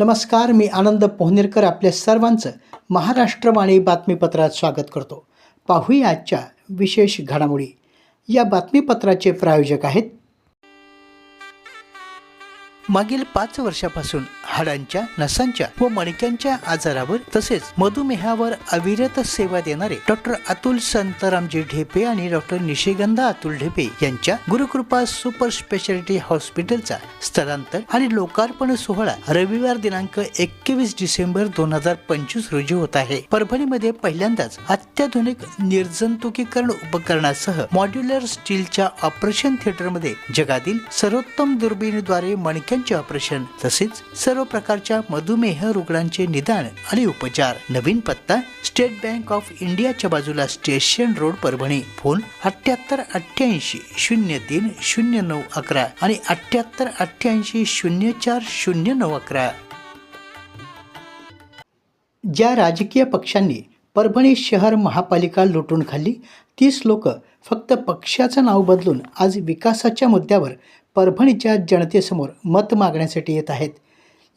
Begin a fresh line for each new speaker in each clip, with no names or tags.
नमस्कार मी आनंद पोहनेरकर आपल्या सर्वांचं महाराष्ट्रवाणी बातमीपत्रात स्वागत करतो. पाहूया आजच्या विशेष घडामोडी. या बातमीपत्राचे प्रायोजक आहेत मागील पाच वर्षापासून हाडांच्या नसांच्या व मणक्यांच्या आजारावर तसेच मधुमेहावर अविरत सेवा देणारे डॉक्टर अतुल संतरामजी ढेपे आणि डॉक्टर निशिगंधा अतुल ढेपे यांच्या गुरुकृपा सुपर स्पेशालिटी हॉस्पिटलचा स्थलांतर आणि लोकार्पण सोहळा रविवार दिनांक एकवीस डिसेंबर दोन हजार पंचवीस रोजी होत आहे. परभणीमध्ये पहिल्यांदाच अत्याधुनिक निर्जंतुकीकरण उपकरणासह मॉड्युलर स्टीलच्या ऑपरेशन थिएटरमध्ये जगातील सर्वोत्तम दुर्बिणीद्वारे मणक्या मणक्यांचे ऑपरेशन तसेच सर्व प्रकारच्या मधुमेह रुग्णांचे निदान आणि उपचार. नवीन पत्ता स्टेट बँक ऑफ इंडियाच्या बाजूला स्टेशन रोड परभणी. फोन अठ्याहत्तर अठ्ठ्याऐंशी शून्य तीन शून्य नऊ अकरा आणि अठ्याहत्तर अठ्ठ्याऐंशी शून्य चार शून्य नऊ अकरा. ज्या राजकीय पक्षांनी परभणी शहर महापालिका लुटून खाल्ली. तीस लोक फक्त पक्षाचं नाव बदलून आज विकासाच्या मुद्द्यावर परभणीच्या जनतेसमोर मत मागण्यासाठी येत आहेत.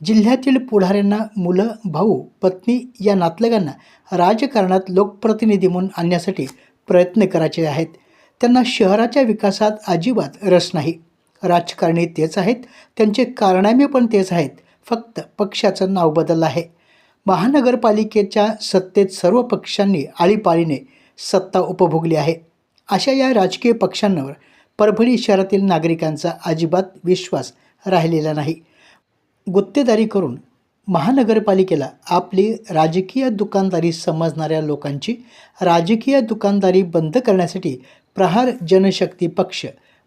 जिल्ह्यातील पुढाऱ्यांना मुलं भाऊ पत्नी या नातलगांना राजकारणात लोकप्रतिनिधी म्हणून आणण्यासाठी प्रयत्न करायचे आहेत. त्यांना शहराच्या विकासात अजिबात रस नाही. राजकारणी तेच आहेत. त्यांचे कारनामे पण तेच आहेत. फक्त पक्षाचं नाव बदललं आहे. महानगरपालिकेच्या सत्तेत सर्व पक्षांनी आळीपाळीने सत्ता उपभोगली आहे. अशा या राजकीय पक्षांवर परभणी शहरातील नागरिकांचा अजिबात विश्वास राहिलेला नाही. गुत्तेदारी करून महानगरपालिकेला आपली राजकीय दुकानदारी समजणाऱ्या लोकांची राजकीय दुकानदारी बंद करण्यासाठी प्रहार जनशक्ती पक्ष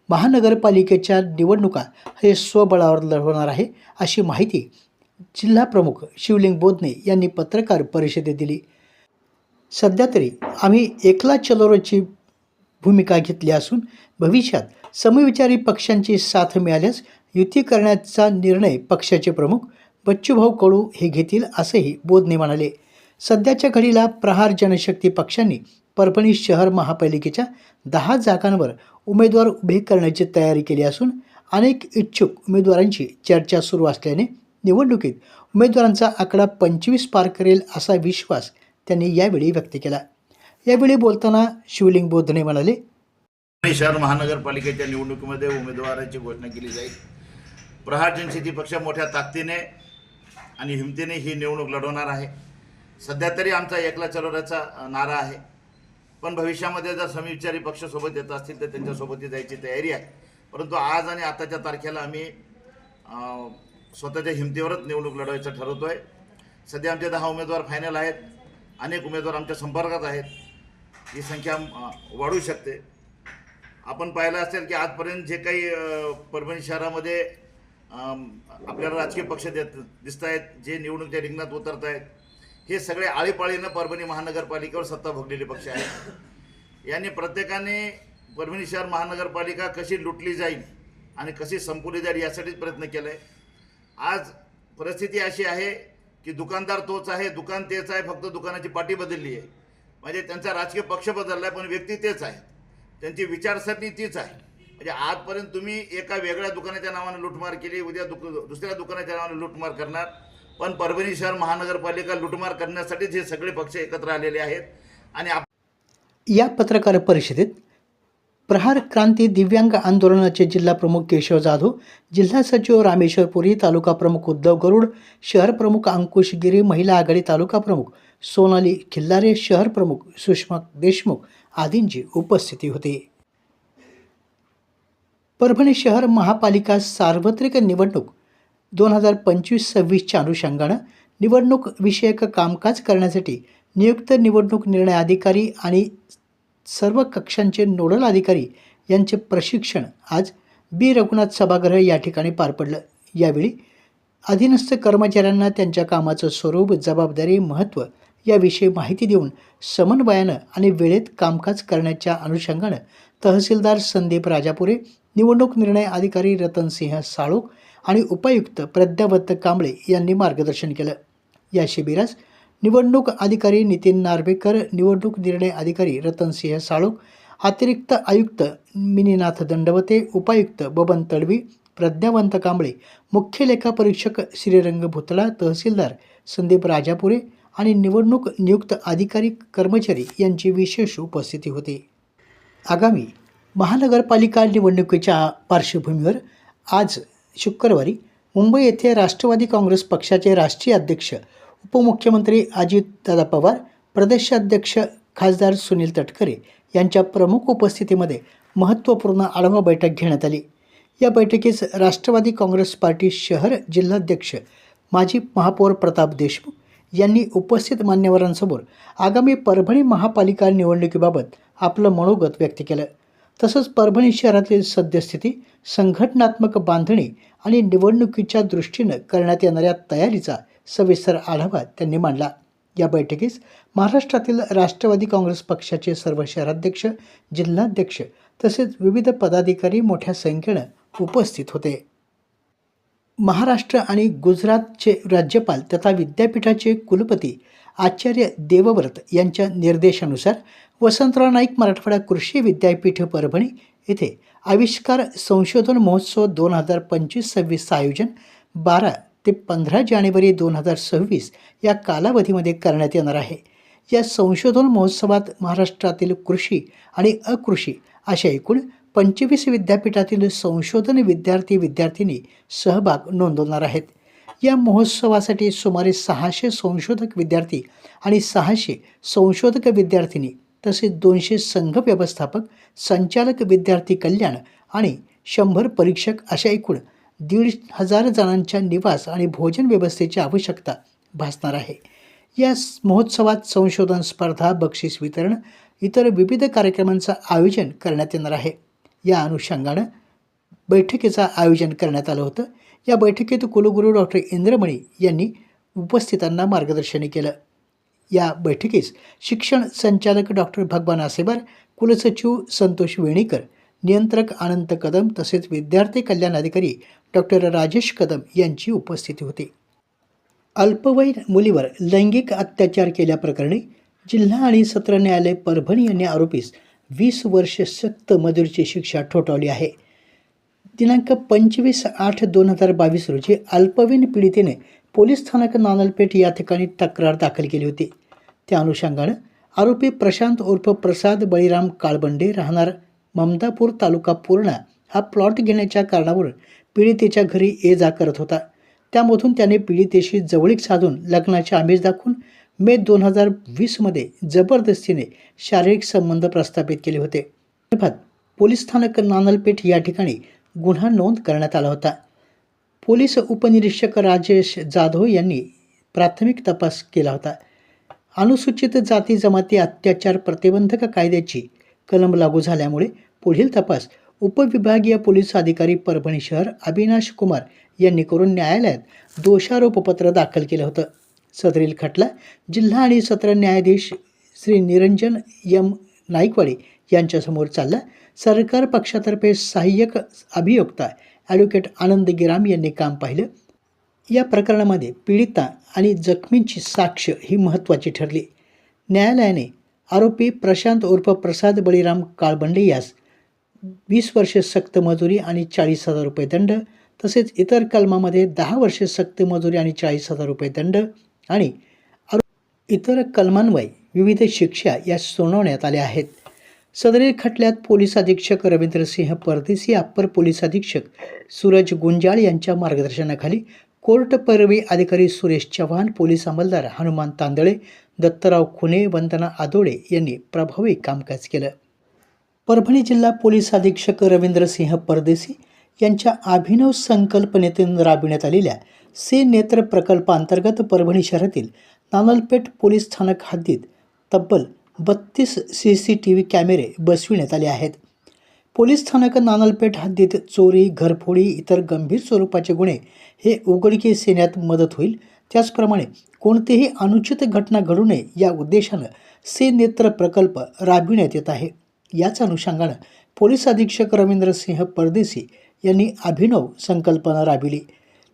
महानगरपालिकेच्या निवडणुका हे स्वबळावर लढवणार आहे अशी माहिती जिल्हा प्रमुख शिवलिंग बोधने यांनी पत्रकार परिषदेत दिली. सध्या तरी आम्ही एकला चलोरोची भूमिका घेतली असून भविष्यात समविचारी पक्षांची साथ मिळाल्यास युती करण्याचा निर्णय पक्षाचे प्रमुख बच्चूभाऊ कडू हे घेतील असंही बोधने म्हणाले. सध्याच्या घडीला प्रहार जनशक्ती पक्षांनी परभणी शहर महापालिकेच्या दहा जागांवर उमेदवार उभे करण्याची तयारी केली असून अनेक इच्छुक उमेदवारांची चर्चा सुरू असल्याने निवडणुकीत उमेदवारांचा आकडा पंचवीस पार करेल असा विश्वास त्यांनी यावेळी व्यक्त केला. यावेळी बोलताना शिवलिंग बोधने म्हणाले
पुणे शहर महानगरपालिकेच्या निवडणुकीमध्ये उमेदवाराची घोषणा केली जाईल. प्रहार जनशेती पक्ष मोठ्या ताकदीने आणि हिमतीने ही निवडणूक लढवणार आहे. सध्या तरी आमचा एकला चलोराचा नारा आहे. पण भविष्यामध्ये जर समविचारी पक्ष सोबत येत असतील तर त्यांच्यासोबतही जायची तयारी आहे. परंतु आज आणि आताच्या तारखेला आम्ही स्वतःच्या हिमतीवरच निवडणूक लढवायचं ठरवतो आहे सध्या आमचे दहा उमेदवार फायनल आहेत. अनेक उमेदवार आमच्या संपर्कात आहेत. ही संख्या वाढू शकते. आपण पाहिलं असेल की आजपर्यंत जे काही परभणी शहरामध्ये आपल्याला राजकीय पक्ष देत दिसत आहेत जे निवडणुकीच्या रिंगणात उतरत आहेत हे सगळे आळीपाळीनं परभणी महानगरपालिकेवर सत्ता भोगलेले पक्ष आहेत. यांनी प्रत्येकाने परभणी शहर महानगरपालिका कशी लुटली जाईल आणि कशी संपवली जाईल यासाठीच प्रयत्न केला आहे आज परिस्थिती अशी आहे की दुकानदार तोच आहे दुकान तेच आहे फक्त दुकानाची पाटी बदलली आहे. म्हणजे त्यांचा राजकीय पक्ष बदलला आहे पण व्यक्ती तेच आहे. त्यांची विचारसरणी तीच आहे. म्हणजे आजपर्यंत तुम्ही एका वेगळ्या दुकानाच्या नावाने लुटमार केली उद्या दुक दुसऱ्या दुकानाच्या नावाने लुटमार करणार. पण परभणी शहर महानगरपालिका लुटमार करण्यासाठीच हे सगळे पक्ष एकत्र आलेले आहेत. आणि आप
या पत्रकार परिषदेत प्रहार क्रांती दिव्यांग आंदोलनाचे जिल्हा प्रमुख केशव जाधव जिल्हा सचिव रामेश्वर पुरी तालुका प्रमुख उद्धव गरुड शहर प्रमुख अंकुश गिरी महिला आघाडी तालुका प्रमुख सोनाली खिल्लारे शहर प्रमुख सुषमा देशमुख आदींची उपस्थिती होती. परभणी शहर महापालिका सार्वत्रिक निवडणूक दोन हजार पंचवीस सव्वीसच्या अनुषंगानं निवडणूक विषयक कामकाज करण्यासाठी नियुक्त निवडणूक निर्णय अधिकारी आणि सर्व कक्षांचे नोडल अधिकारी यांचे प्रशिक्षण आज बी. रघुनाथ सभागृह या ठिकाणी पार पडलं. यावेळी अधीनस्थ कर्मचाऱ्यांना त्यांच्या कामाचं स्वरूप जबाबदारी महत्त्व याविषयी माहिती देऊन समन्वयानं आणि वेळेत कामकाज करण्याच्या अनुषंगानं तहसीलदार संदीप राजापुरे निवडणूक निर्णय अधिकारी रतनसिंह साळोख आणि उपायुक्त प्रज्ञावत्त कांबळे यांनी मार्गदर्शन केलं. या शिबिरास निवडणूक अधिकारी नितीन नार्वेकर निवडणूक निर्णय अधिकारी रतनसिंह साळोख अतिरिक्त आयुक्त मिनीनाथ दंडवते उपायुक्त बबन तडवी प्रज्ञावंत कांबळे मुख्य लेखापरीक्षक श्रीरंग भुतळा तहसीलदार संदीप राजापुरे आणि निवडणूक नियुक्त अधिकारी कर्मचारी यांची विशेष उपस्थिती होती. आगामी महानगरपालिका निवडणुकीच्या पार्श्वभूमीवर आज शुक्रवारी मुंबई येथे राष्ट्रवादी काँग्रेस पक्षाचे राष्ट्रीय अध्यक्ष उपमुख्यमंत्री अजितदादा पवार प्रदेशाध्यक्ष खासदार सुनील तटकरे यांच्या प्रमुख उपस्थितीमध्ये महत्त्वपूर्ण आढावा बैठक घेण्यात आली. या बैठकीस राष्ट्रवादी काँग्रेस पार्टी शहर जिल्हाध्यक्ष माजी महापौर प्रताप देशमुख यांनी उपस्थित मान्यवरांसमोर आगामी परभणी महापालिका निवडणुकीबाबत आपलं मनोगत व्यक्त केलं. तसंच परभणी शहरातील सद्यस्थिती संघटनात्मक बांधणी आणि निवडणुकीच्या दृष्टीनं करण्यात येणाऱ्या तयारीचा सविस्तर आढावा त्यांनी मांडला. या बैठकीस महाराष्ट्रातील राष्ट्रवादी काँग्रेस पक्षाचे सर्व शहराध्यक्ष जिल्हाध्यक्ष तसेच विविध पदाधिकारी मोठ्या संख्येनं उपस्थित होते. महाराष्ट्र आणि गुजरातचे राज्यपाल तथा विद्यापीठाचे कुलपती आचार्य देवव्रत यांच्या निर्देशानुसार वसंतराव नाईक मराठवाडा कृषी विद्यापीठ परभणी येथे आविष्कार संशोधन महोत्सव दोन हजार पंचवीस सव्वीसचं आयोजन बारा ते पंधरा जानेवारी दोन हजार सव्वीस या कालावधीमध्ये करण्यात येणार आहे. या संशोधन महोत्सवात महाराष्ट्रातील कृषी आणि अकृषी अशा एकूण पंचवीस विद्यापीठातील संशोधन विद्यार्थी विद्यार्थिनी सहभाग नोंदवणार आहेत. या महोत्सवासाठी सुमारे सहाशे संशोधक विद्यार्थी आणि सहाशे संशोधक विद्यार्थिनी तसेच दोनशे संघ व्यवस्थापक संचालक विद्यार्थी कल्याण आणि शंभर परीक्षक अशा एकूण दीड हजार जणांच्या निवास आणि भोजन व्यवस्थेची आवश्यकता भासणार आहे. या महोत्सवात संशोधन स्पर्धा बक्षीस वितरण इतर विविध कार्यक्रमांचं आयोजन करण्यात येणार आहे. या अनुषंगानं बैठकीचं आयोजन करण्यात आलं होतं. या बैठकीत कुलगुरू डॉक्टर इंद्रमणी यांनी उपस्थितांना मार्गदर्शन केलं. या बैठकीस शिक्षण संचालक डॉक्टर भगवान आसेबार कुलसचिव संतोष वेणीकर नियंत्रक अनंत कदम तसेच विद्यार्थी कल्याण अधिकारी डॉक्टर राजेश कदम यांची उपस्थिती होती. अल्पवयीन मुलीवर लैंगिक अत्याचार केल्याप्रकरणी जिल्हा आणि सत्र न्यायालय परभणी यांनी आरोपीस वीस वर्ष सक्त मजुरीची शिक्षा ठोठावली आहे. दिनांक पंचवीस आठ दोन हजार बावीस रोजी अल्पवयीन पीडितेने पोलीस स्थानक नानलपेठ या ठिकाणी तक्रार दाखल केली होती. त्या अनुषंगानं आरोपी प्रशांत उर्फ प्रसाद बळीराम काळबंडे राहणार ममदापूर तालुका पूर्णा हा प्लॉट घेण्याच्या कारणावरून पीडितेच्या घरी ये जा करत होता. त्यामधून त्याने पीडितेशी जवळीक साधून लग्नाचे आमिष दाखवून मे दोन हजार वीसमध्ये जबरदस्तीने शारीरिक संबंध प्रस्थापित केले होते. संदर्भात पोलीस स्थानक नानलपेठ या ठिकाणी गुन्हा नोंद करण्यात आला होता. पोलीस उपनिरीक्षक राजेश जाधव यांनी प्राथमिक तपास केला होता. अनुसूचित जाती जमाती अत्याचार प्रतिबंधक कायद्याची कलम लागू झाल्यामुळे पुढील तपास उपविभागीय पोलीस अधिकारी परभणी शहर अविनाश कुमार यांनी करून न्यायालयात दोषारोपपत्र दाखल केलं होतं. सदरील खटला जिल्हा आणि सत्र न्यायाधीश श्री निरंजन यम नाईकवाडे यांच्यासमोर चालला. सरकार पक्षातर्फे सहाय्यक अभियोक्ता ॲडव्होकेट आनंद गिराम यांनी काम पाहिलं. या प्रकरणामध्ये पीडिता आणि जखमींची साक्ष ही महत्त्वाची ठरली. न्यायालयाने आरोपी प्रशांत उर्फ प्रसाद बळीराम काळबंडे यास वीस वर्षे सक्त मजुरी आणि चाळीस हजार रुपये दंड तसेच इतर कलमामध्ये दहा वर्षे सक्त मजुरी आणि चाळीस हजार रुपये दंड आणि इतर कलमान्वये विविध शिक्षा या सुनावण्यात आल्या आहेत. सदरील खटल्यात पोलीस अधीक्षक रवींद्रसिंह परदेसी अप्पर पोलीस अधीक्षक सूरज गुंजाळ यांच्या मार्गदर्शनाखाली कोर्ट परवी अधिकारी सुरेश चव्हाण पोलीस अंमलदार हनुमान तांदळे दत्तराव खुने वंदना आदोळे यांनी प्रभावी कामकाज केलं. परभणी जिल्हा पोलीस अधीक्षक रवींद्रसिंह परदेसी यांच्या अभिनव संकल्पनेतून राबविण्यात आलेल्या से नेत्र प्रकल्पांतर्गत परभणी शहरातील नानलपेठ पोलीस स्थानक हद्दीत तब्बल बत्तीस सी सी टी व्ही कॅमेरे बसविण्यात आले आहेत. पोलीस स्थानक नानलपेठ हद्दीत चोरी घरफोडी इतर गंभीर स्वरूपाचे गुन्हे हे उघडकीस येण्यात मदत होईल. त्याचप्रमाणे कोणतीही अनुचित घटना घडू नये या उद्देशानं से नेत्र प्रकल्प राबविण्यात येत आहे. याच अनुषंगानं पोलीस अधीक्षक रवींद्रसिंह परदेसी यांनी अभिनव संकल्पना राबविली.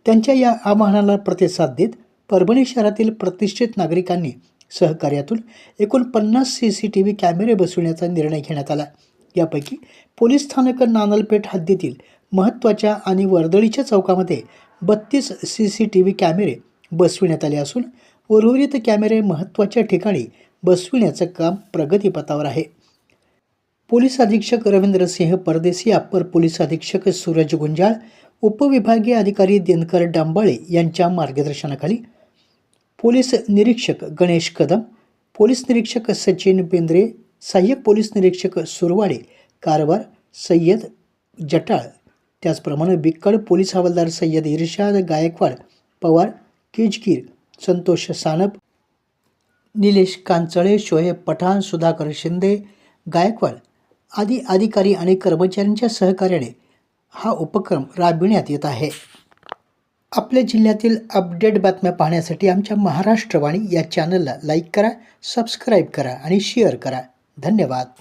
त्यांच्या या आवाहनाला प्रतिसाद देत परभणी शहरातील प्रतिष्ठित नागरिकांनी सहकार्यातून एकूण पन्नास सी सी टी व्ही कॅमेरे बसविण्याचा निर्णय घेण्यात आला. यापैकी पोलीस स्थानक नानलपेठ हद्दीतील महत्त्वाच्या आणि वर्दळीच्या चौकामध्ये बत्तीस सी सी टी व्ही कॅमेरे बसविण्यात आले असून उर्वरित कॅमेरे महत्त्वाच्या ठिकाणी बसविण्याचं काम प्रगतीपथावर आहे. पोलीस अधीक्षक रवींद्र सिंह परदेसी अप्पर पोलीस अधीक्षक सूरज गुंजाळ उपविभागीय अधिकारी दिनकर डांबाळे यांच्या मार्गदर्शनाखाली पोलीस निरीक्षक गणेश कदम पोलीस निरीक्षक सचिन बेंद्रे सहाय्यक पोलीस निरीक्षक सुरवाडे कारवार सय्यद जटाळ त्याचप्रमाणे बिक्कड पोलीस हवालदार सय्यद इर्शाद गायकवाड पवार केजगीर संतोष सानप निलेश कांचळे शोहेब पठाण सुधाकर शिंदे गायकवाड आदी अधिकारी आणि कर्मचाऱ्यांच्या सहकार्याने हा उपक्रम राबविण्यात येत आहे. आपल्या जिल्ह्यातील अपडेट बातम्या पाहण्यासाठी आमच्या महाराष्ट्रवाणी या चॅनलला लाईक करा सबस्क्राईब करा आणि शेअर करा. धन्यवाद.